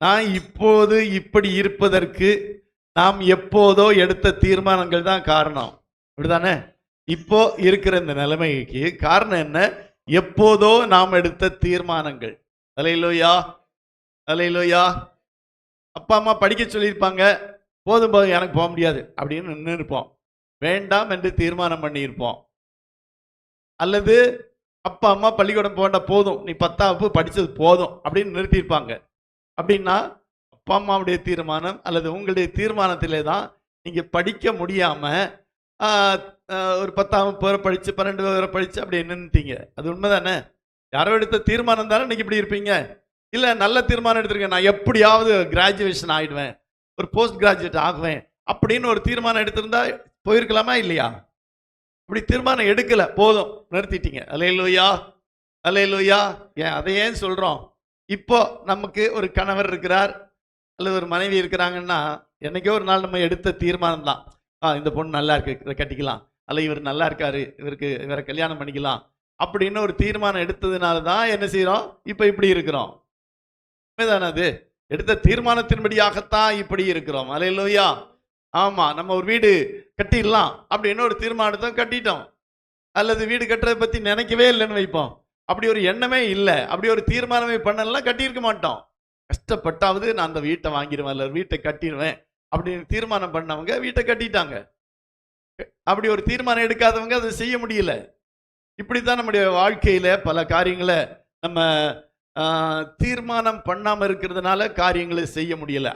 நான் இப்போது இப்படி இருப்பதற்கு நாம் எப்போதோ எடுத்த தீர்மானங்கள் தான் காரணம். அப்படிதானே இப்போ இருக்கிற இந்த நிலைமைக்கு காரணம் என்ன? எப்போதோ நாம் எடுத்த தீர்மானங்கள். அலையிலோயா அலையிலோயா அப்பா அம்மா படிக்க சொல்லியிருப்பாங்க. போதும் போதும் எனக்கு போக முடியாது. அப்படின்னு நின்று இருப்போம் வேண்டாம் என்று தீர்மானம் பண்ணியிருப்போம். அல்லது அப்பா அம்மா பள்ளிக்கூடம் போண்டா போதும். நீ பத்தாம் படித்தது போதும் அப்படின்னு நிறுத்தியிருப்பாங்க. அப்படின்னா அப்பா அம்மாவுடைய தீர்மானம் அல்லது உங்களுடைய தீர்மானத்திலே தான் நீங்கள் படிக்க முடியாமல் ஒரு பத்தாம் வகுப்பு வரை பன்னெண்டு வரை படித்து அப்படி நின்றுட்டீங்க அது உண்மைதானே? யாரோ எடுத்த தீர்மானம் தானே இன்றைக்கி இப்படி இருப்பீங்க? இல்லை நல்ல தீர்மானம் எடுத்திருக்கேன். நான் எப்படியாவது கிராஜுவேஷன் ஆகிடுவேன் ஒரு போஸ்ட் கிராஜுவேட் ஆகுவேன். அப்படின்னு ஒரு தீர்மானம் எடுத்திருந்தா போயிருக்கலாமா இல்லையா? இப்படி தீர்மானம் எடுக்கலை. போதும். நிறுத்திட்டீங்க. அலையிலோயா அலையிலோயா ஏன் அதை ஏன் சொல்கிறோம் இப்போ நமக்கு ஒரு கணவர் இருக்கிறார் அல்லது ஒரு மனைவி இருக்கிறாங்கன்னா என்னைக்கோ ஒரு நாள் நம்ம எடுத்த தீர்மானம் தான் ஆ இந்த பொண்ணு நல்லா இருக்கு இதை கட்டிக்கலாம். அல்ல இவர் நல்லா இருக்காரு இவருக்கு இவரை கல்யாணம் பண்ணிக்கலாம். அப்படின்னு ஒரு தீர்மானம் எடுத்ததுனால தான் என்ன செய்கிறோம் இப்போ இப்படி இருக்கிறோம். உண்மைதானே அது? எடுத்த தீர்மானத்தின்படியாகத்தான் இப்படி இருக்கிறோம். அலையலூயா ஆமாம் நம்ம ஒரு வீடு கட்டிடலாம் அப்படின்னு ஒரு தீர்மானத்தை கட்டிட்டோம். அல்லது வீடு கட்டுறதை பற்றி நினைக்கவே இல்லைன்னு வைப்போம். அப்படி ஒரு எண்ணமே இல்லை. அப்படி ஒரு தீர்மானமே பண்ணலாம் கட்டியிருக்க மாட்டோம். கஷ்டப்பட்டாவது நான் அந்த வீட்டை வாங்கிடுவேன் இல்லை வீட்டை கட்டிடுவேன் அப்படின்னு தீர்மானம் பண்ணவங்க வீட்டை கட்டிட்டாங்க. அப்படி ஒரு தீர்மானம் எடுக்காதவங்க அதை செய்ய முடியல. இப்படி தான் நம்முடைய வாழ்க்கையில் பல காரியங்களை நம்ம தீர்மானம் பண்ணாமல் இருக்கிறதுனால காரியங்களை செய்ய முடியல.